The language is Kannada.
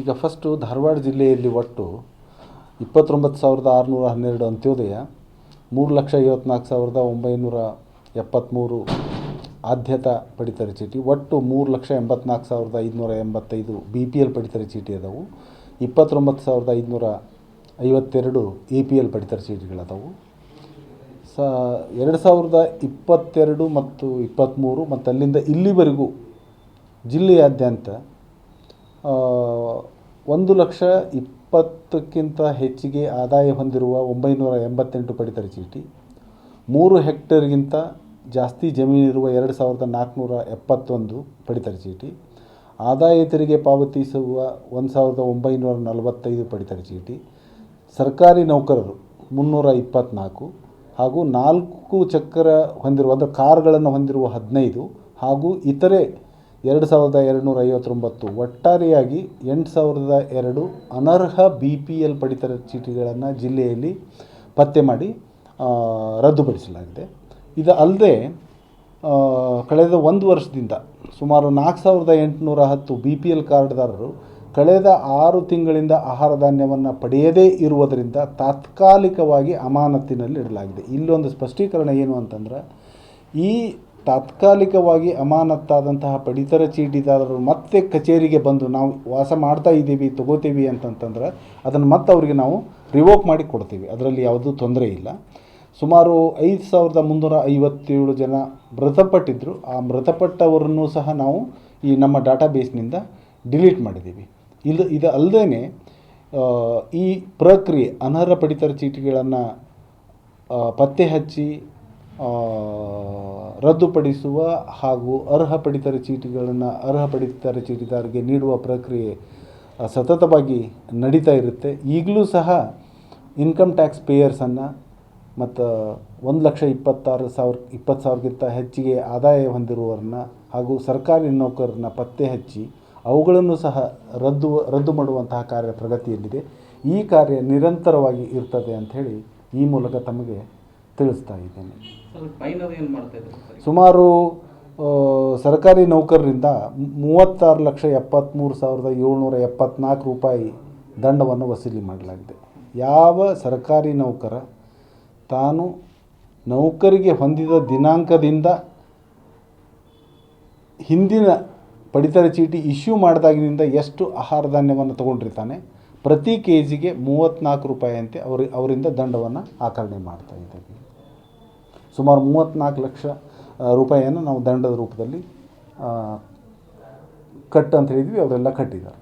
ಈಗ ಫಸ್ಟು ಧಾರವಾಡ ಜಿಲ್ಲೆಯಲ್ಲಿ ಒಟ್ಟು ಇಪ್ಪತ್ತೊಂಬತ್ತು ಸಾವಿರದ ಆರುನೂರ ಹನ್ನೆರಡು ಅಂತ್ಯೋದಯ, ಮೂರು ಲಕ್ಷ ಐವತ್ನಾಲ್ಕು ಸಾವಿರದ ಒಂಬೈನೂರ ಎಪ್ಪತ್ತ್ಮೂರು ಆದ್ಯತಾ ಪಡಿತರ ಚೀಟಿ, ಒಟ್ಟು ಮೂರು ಲಕ್ಷ ಎಂಬತ್ನಾಲ್ಕು ಸಾವಿರದ ಐದುನೂರ ಎಂಬತ್ತೈದು ಬಿ ಪಿ ಎಲ್ ಪಡಿತರ ಚೀಟಿ ಅದಾವು. ಇಪ್ಪತ್ತೊಂಬತ್ತು ಸಾವಿರದ ಐದುನೂರ ಐವತ್ತೆರಡು ಎ ಪಿ ಎಲ್ ಪಡಿತರ ಚೀಟಿಗಳದಾವು. ಸ, ಎರಡು ಸಾವಿರದ ಇಪ್ಪತ್ತೆರಡು ಮತ್ತು ಇಪ್ಪತ್ತ್ಮೂರು ಮತ್ತು ಅಲ್ಲಿಂದ ಇಲ್ಲಿವರೆಗೂ ಜಿಲ್ಲೆಯಾದ್ಯಂತ ಒಂದು ಲಕ್ಷ ಇಪ್ಪತ್ತಕ್ಕಿಂತ ಹೆಚ್ಚಿಗೆ ಆದಾಯ ಹೊಂದಿರುವ ಒಂಬೈನೂರ ಎಂಬತ್ತೆಂಟು ಪಡಿತರ ಚೀಟಿ, ಮೂರು ಹೆಕ್ಟೇರ್ಗಿಂತ ಜಾಸ್ತಿ ಜಮೀನಿರುವ ಎರಡು ಸಾವಿರದ ನಾಲ್ಕುನೂರ ಎಪ್ಪತ್ತೊಂದು ಪಡಿತರ ಚೀಟಿ, ಆದಾಯ ತೆರಿಗೆ ಪಾವತಿಸುವ ಒಂದು ಸಾವಿರದ ಒಂಬೈನೂರ ನಲವತ್ತೈದು ಪಡಿತರ ಚೀಟಿ, ಸರ್ಕಾರಿ ನೌಕರರು ಮುನ್ನೂರ ಇಪ್ಪತ್ತ್ನಾಲ್ಕು ಹಾಗೂ ನಾಲ್ಕು ಚಕ್ರ ಹೊಂದಿರುವ ಅಂದರೆ ಕಾರ್ಗಳನ್ನು ಹೊಂದಿರುವ ಹದಿನೈದು ಹಾಗೂ ಇತರೆ ಎರಡು ಸಾವಿರದ ಎರಡುನೂರ ಐವತ್ತೊಂಬತ್ತು ಒಟ್ಟಾರೆಯಾಗಿ ಎಂಟು ಸಾವಿರದ ಎರಡು ಅನರ್ಹ ಬಿ ಪಿ ಎಲ್ ಪಡಿತರ ಚೀಟಿಗಳನ್ನು ಜಿಲ್ಲೆಯಲ್ಲಿ ಪತ್ತೆ ಮಾಡಿ ರದ್ದುಪಡಿಸಲಾಗಿದೆ. ಇದು ಅಲ್ಲದೆ ಕಳೆದ ಒಂದು ವರ್ಷದಿಂದ ಸುಮಾರು ನಾಲ್ಕು ಸಾವಿರದ ಎಂಟುನೂರ ಹತ್ತು ಬಿ ಪಿ ಎಲ್ ಕಾರ್ಡ್ದಾರರು ಕಳೆದ ಆರು ತಿಂಗಳಿಂದ ಆಹಾರ ಧಾನ್ಯವನ್ನು ಪಡೆಯದೇ ಇರುವುದರಿಂದ ತಾತ್ಕಾಲಿಕವಾಗಿ ಅಮಾನತಿನಲ್ಲಿ ಇಡಲಾಗಿದೆ ಇಲ್ಲೊಂದು ಸ್ಪಷ್ಟೀಕರಣ ಏನು ಅಂತಂದ್ರೆ, ಈ ತಾತ್ಕಾಲಿಕವಾಗಿ ಅಮಾನತ್ತಾದಂತಹ ಪಡಿತರ ಚೀಟಿದಾರರು ಮತ್ತೆ ಕಚೇರಿಗೆ ಬಂದು ನಾವು ವಾಸ ಮಾಡ್ತಾ ಇದ್ದೀವಿ, ತಗೋತೀವಿ ಅಂತಂತಂದ್ರೆ ಅದನ್ನು ಮತ್ತೆ ಅವರಿಗೆ ನಾವು ರಿವೋಕ್ ಮಾಡಿ ಕೊಡ್ತೀವಿ. ಅದರಲ್ಲಿ ಯಾವುದೂ ತೊಂದರೆ ಇಲ್ಲ. ಸುಮಾರು ಐದು ಸಾವಿರದ ಮುನ್ನೂರ ಐವತ್ತೇಳು ಜನ ಮೃತಪಟ್ಟಿದ್ದರು ಆ ಮೃತಪಟ್ಟವರನ್ನು ಸಹ ನಾವು ಈ ನಮ್ಮ ಡಾಟಾಬೇಸ್ನಿಂದ ಡಿಲೀಟ್ ಮಾಡಿದ್ದೀವಿ. ಇದು ಇದು ಅಲ್ಲದೇ ಈ ಪ್ರಕ್ರಿಯೆ ಅನರ್ಹ ಪಡಿತರ ಚೀಟಿಗಳನ್ನು ಪತ್ತೆ ಹಚ್ಚಿ ರದ್ದುಪಡಿಸುವ ಹಾಗೂ ಅರ್ಹ ಪಡಿತರ ಚೀಟಿಗಳನ್ನು ಅರ್ಹ ಪಡಿತರ ಚೀಟಿದಾರರಿಗೆ ನೀಡುವ ಪ್ರಕ್ರಿಯೆ ಸತತವಾಗಿ ನಡೀತಾ ಇರುತ್ತೆ. ಈಗಲೂ ಸಹ ಇನ್ಕಮ್ ಟ್ಯಾಕ್ಸ್ ಪೇಯರ್ಸನ್ನು ಮತ್ತು ಒಂದು ಲಕ್ಷ ಇಪ್ಪತ್ತಾರು ಸಾವಿರ, ಇಪ್ಪತ್ತು ಸಾವಿರಕ್ಕಿಂತ ಹೆಚ್ಚಿಗೆ ಆದಾಯ ಹೊಂದಿರುವವರನ್ನ ಹಾಗೂ ಸರ್ಕಾರಿ ನೌಕರರನ್ನ ಪತ್ತೆ ಹಚ್ಚಿ ಅವುಗಳನ್ನು ಸಹ ರದ್ದು ರದ್ದು ಮಾಡುವಂತಹ ಕಾರ್ಯ ಪ್ರಗತಿಯಲ್ಲಿದೆ. ಈ ಕಾರ್ಯ ನಿರಂತರವಾಗಿ ಇರ್ತದೆ ಅಂಥೇಳಿ ಈ ಮೂಲಕ ತಮಗೆ ತಿಳಿಸ್ತಾ ಇದ್ದೇನೆ. ಸುಮಾರು ಸರ್ಕಾರಿ ನೌಕರರಿಂದ ಮೂವತ್ತಾರು ಲಕ್ಷ ಎಪ್ಪತ್ತ್ಮೂರು ಸಾವಿರದ ಏಳ್ನೂರ ಎಪ್ಪತ್ನಾಲ್ಕು ರೂಪಾಯಿ ದಂಡವನ್ನು ವಸೂಲಿ ಮಾಡಲಾಗಿದೆ. ಯಾವ ಸರ್ಕಾರಿ ನೌಕರ ತಾನು ನೌಕರಿಗೆ ಹೊಂದಿದ ದಿನಾಂಕದಿಂದ ಹಿಂದಿನ ಪಡಿತರ ಚೀಟಿ ಇಶ್ಯೂ ಮಾಡಿದಾಗಿನಿಂದ ಎಷ್ಟು ಆಹಾರ ಧಾನ್ಯವನ್ನು ತಗೊಂಡಿರ್ತಾನೆ? ಪ್ರತಿ ಕೆ ಜಿಗೆ ಮೂವತ್ತ್ನಾಲ್ಕು ರೂಪಾಯಿಯಂತೆ ಅವ್ರ, ಅವರಿಂದ ದಂಡವನ್ನು ಆಕರಣೆ ಮಾಡ್ತಾ ಇದ್ದೀವಿ. ಸುಮಾರು ಮೂವತ್ತ್ನಾಲ್ಕು ಲಕ್ಷ ರೂಪಾಯಿಯನ್ನು ನಾವು ದಂಡದ ರೂಪದಲ್ಲಿ ಕಟ್ ಅಂತ ಹೇಳಿದ್ವಿ, ಅವರೆಲ್ಲ ಕಟ್ಟಿದ್ದಾರೆ.